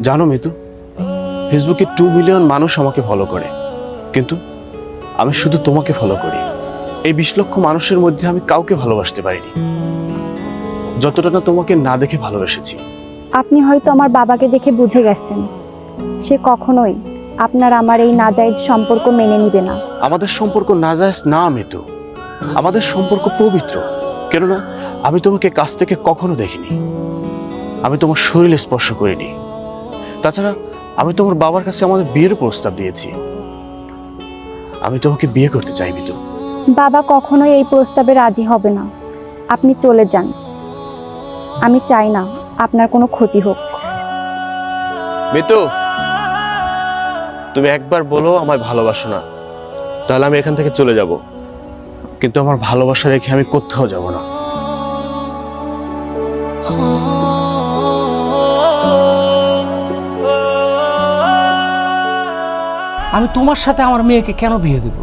জানো মিতু ফেসবুকে two million মানুষ আমাকে ফলো করে। কিন্তু আমি শুধু তোমাকে ফলো করি। এই বিশ লক্ষ মানুষের মধ্যে আমি কাউকে ভালোবাসতে পারিনি। যতটা না তোমাকে না দেখে ভালোবেসেছি। আপনি হয়তো আমার বাবাকে দেখে বুঝে গেছেন। সে কখনোই আপনার আমার এই নাজায়েজ সম্পর্ক মেনে নিবে না। আমাদের সম্পর্ক নাজায়জ না মিতু। আমাদের সম্পর্ক পবিত্র। কেননা আমি তোমাকে কাছ থেকে কখনো দেখিনি। আমি তোমার শরীরে স্পর্শ করিনি। তাছাড়া আমি তোমার বাবার কাছে আমাদের বিয়ের প্রস্তাব দিয়েছি। আমি তোমাকে বিয়ে করতে চাই মিতু বাবা কখনোই এই প্রস্তাবে রাজি হবে না। আপনি চলে যান। আমি চাই না আপনার কোনো ক্ষতি হোক। মিতু তুমি একবার বলো আমায় ভালোবাসো না। তাহলে আমি এখান থেকে চলে যাব। কিন্তু আমার ভালোবাসা রেখে আমি কোথাও যাব না। আমি তোমার সাথে আমার মেয়েকে কেন বিয়ে দেব?